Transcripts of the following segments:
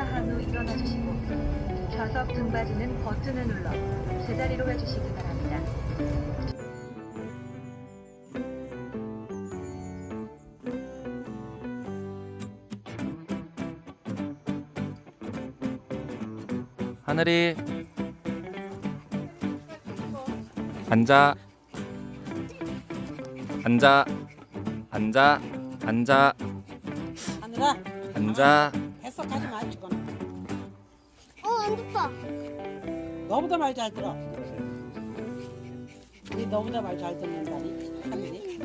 하차한 후 일어나 주시고 좌석 등받이는 버튼을 눌러 제자리로 가주시기 바랍니다. 하늘이 앉아 앉아 앉아 앉아 하늘아 앉아. 했어 가지 마 지금 어, 안 좋다. 너보다 말 잘 들어. 우리 너보다 말 잘 듣는다니. 하늘이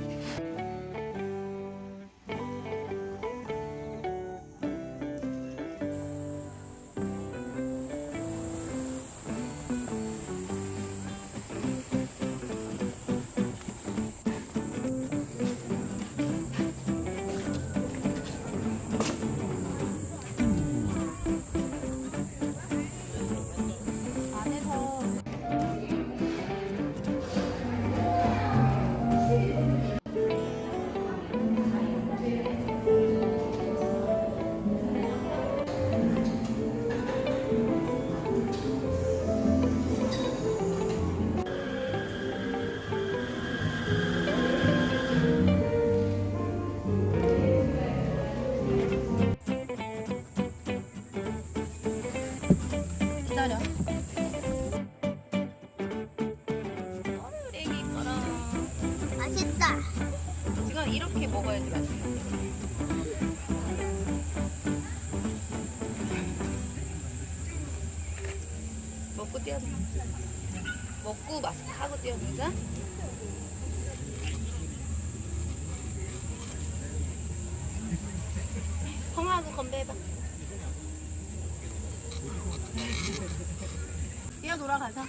맛있다. 지금 이렇게 먹어야지 맛있어. 먹고 뛰어놀 먹고 마스크 하고 뛰어놀자. 형하고 건배해봐. 뛰어 돌아가자.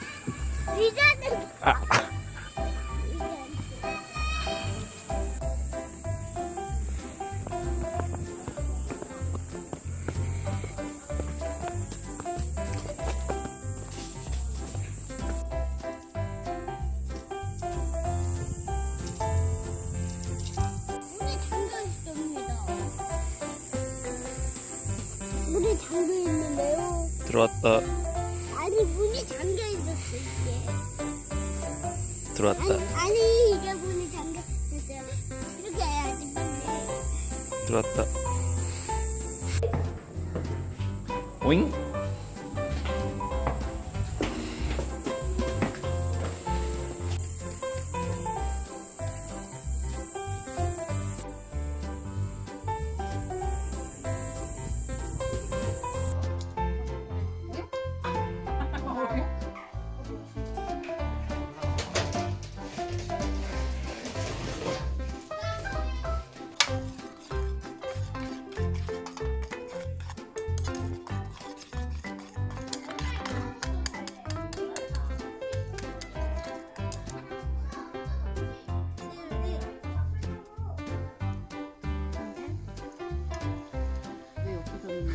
이제는. 들어왔다 아니 문이 잠겨 있었어 이게. 들어왔다 아니, 아니 이게 문이 잠겨 있었어요. 이렇게 해야지 문이. 들어왔다 오잉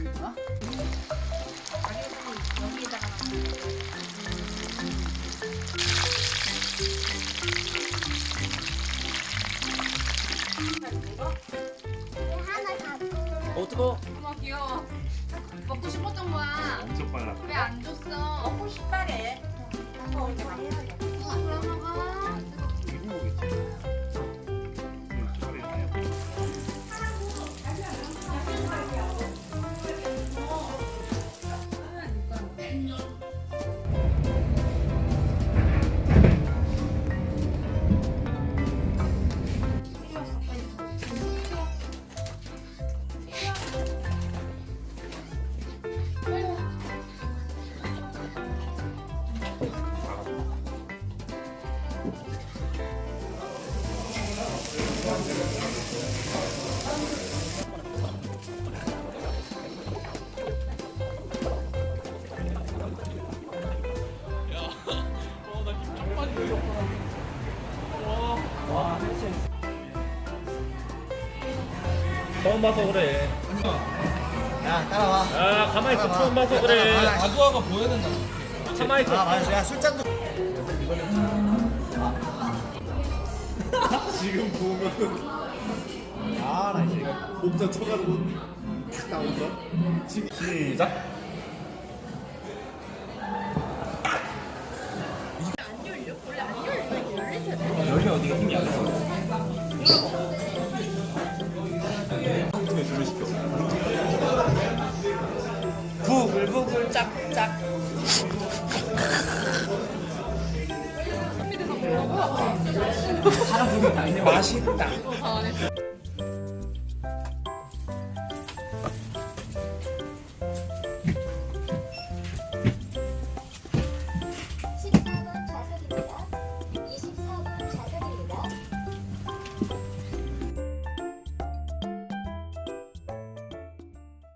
거야? 하나 갖고. 어 뜨거 어머 귀여워. 먹고 싶었던 거야. 엄청 빨라. 왜 안 줬어? 먹고 싶다래. 어, 그럼 먹어. 처음 봐서 그래. 야 따라와. 아 가만히 있어. 처음 봐서 그래. 아구아가 보여야 된다. 가만히 있어. 아 맞아 야 술잔도 지금 보면 아나 이제 목자 쳐가지고 시작. 열려? 어디가 힘이 안 나. 어 짝짝. 맛있다.